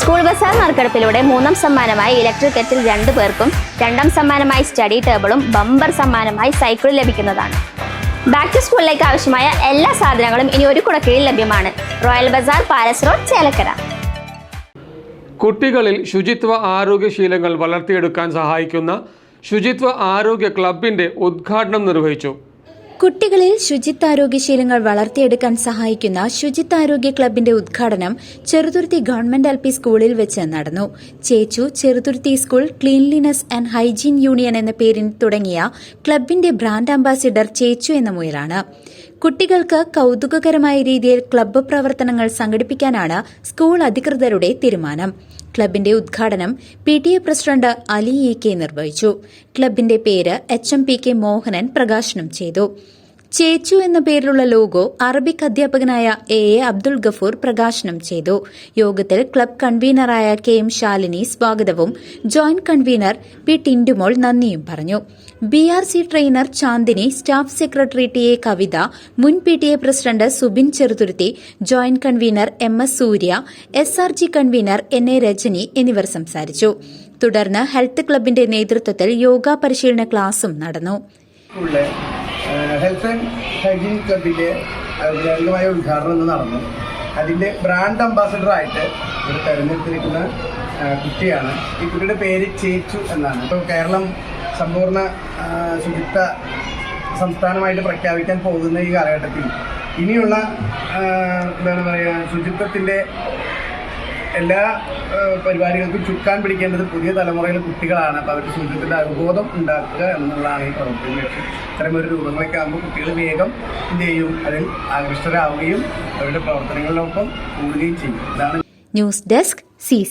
School Bazar നറുക്കെടുപ്പിലൂടെ മൂന്നാം സമ്മാനമായി ഇലക്ട്രിക് കെറ്റിൽ രണ്ടു പേർക്കും രണ്ടാം സമ്മാനമായി സ്റ്റഡി ടേബിളും ബമ്പർ സമ്മാനമായി സൈക്കിളും ലഭിക്കുന്നതാണ്. ബാക്ക് ടു സ്കൂളിലേക്ക് ആവശ്യമായ എല്ലാ സാധനങ്ങളും ഇനി ഒരു കുടക്കീഴിൽ ലഭ്യമാണ്. Royal bazaar palace road Chelakkara. കുട്ടികളിൽ ശുചിത്വ ആരോഗ്യശീലങ്ങൾ വളർത്തിയെടുക്കാൻ സഹായിക്കുന്ന ശുചിത്വ ആരോഗ്യ ക്ലബിന്റെ ഉദ്ഘാടനം നിർവഹിച്ചു കുട്ടികളിൽ ശുചിത്വാരോഗ്യശീലങ്ങൾ വളർത്തിയെടുക്കാൻ സഹായിക്കുന്ന ശുചിത്വാരോഗ്യ ക്ലബിന്റെ ഉദ്ഘാടനം ചെറുതുരുത്തി ഗവൺമെന്റ് എൽ പി സ്കൂളിൽ വെച്ച് നടന്നു. Chechu Cheruthuruthy school cleanliness and hygiene union എന്ന പേരിൽ തുടങ്ങിയ ക്ലബിന്റെ ബ്രാൻഡ് അംബാസിഡർ ചേച്ചു എന്ന മുയലാണ്. കുട്ടികൾക്ക് കൗതുകകരമായ രീതിയിൽ ക്ലബ്ബ് പ്രവർത്തനങ്ങൾ സംഘടിപ്പിക്കാനാണ് സ്കൂൾ അധികൃതരുടെ തീരുമാനം. ക്ലബിന്റെ ഉദ്ഘാടനം P T A president Ali E K നിർവഹിച്ചു. ക്ലബിന്റെ പേര് H M P K Mohanan പ്രകാശനം ചെയ്തു. ചേച്ചു എന്ന പേരിലുള്ള ലോഗോ അറബിക് അധ്യാപകനായ എ എ അബ്ദുൾ ഗഫൂർ പ്രകാശനം ചെയ്തു. യോഗത്തിൽ ക്ലബ് കൺവീനറായ കെ എം ശാലിനി സ്വാഗതവും ജോയിന്റ് കൺവീനർ പി ടിൻഡുമോൾ നന്ദിയും പറഞ്ഞു. B R C trainer Chandini staff secretary T A Kavitha മുൻ P T A president Subin Cheruthuruthy joint convener M S Surya S R G convener N A Rajani എന്നിവർ സംസാരിച്ചു. തുടർന്ന് health ക്ലബിന്റെ നേതൃത്വത്തിൽ യോഗ പരിശീലന ക്ലാസും നടന്നു. ഹെൽത്ത് ആൻഡ് ഹൈജീൻ ക്ലബിന്റെ ഔദ്യോഗികമായ ഉദ്ഘാടനം ഇന്ന് നടന്നു. അതിന്റെ ബ്രാൻഡ് അംബാസഡറായിട്ട് ഒരു തെരഞ്ഞെടുത്തിരിക്കുന്ന കുട്ടിയാണ്. ഈ കുട്ടിയുടെ പേര് ചേച്ചു എന്നാണ്. ഇപ്പോൾ കേരളം സമ്പൂർണ ശുചിത്വ സംസ്ഥാനമായിട്ട് പ്രഖ്യാപിക്കാൻ പോകുന്ന ഈ കാലഘട്ടത്തിൽ ഇനിയുള്ള എന്താണ് പറയുക ശുചിത്വത്തിന്റെ എല്ലാ പരിപാടികൾക്കും ചുക്കാൻ പിടിക്കേണ്ടത് പുതിയ തലമുറയിലെ കുട്ടികളാണ്. അപ്പോൾ അവർക്ക് ശുചിത്വത്തിന്റെ അവബോധം ഉണ്ടാക്കുക എന്നുള്ളതാണ് ഈ പ്രവർത്തനം ലക്ഷ്യം. ഇത്തരം ഒരു രൂപങ്ങളൊക്കെ ആകുമ്പോൾ കുട്ടികൾ വേഗം എന്ത് ചെയ്യും? അതിൽ ആകൃഷ്ടരാവുകയും അവരുടെ പ്രവർത്തനങ്ങളിലൊപ്പം കൂടുകയും ചെയ്യും. ഇതാണ് ന്യൂസ് ഡെസ്ക് സി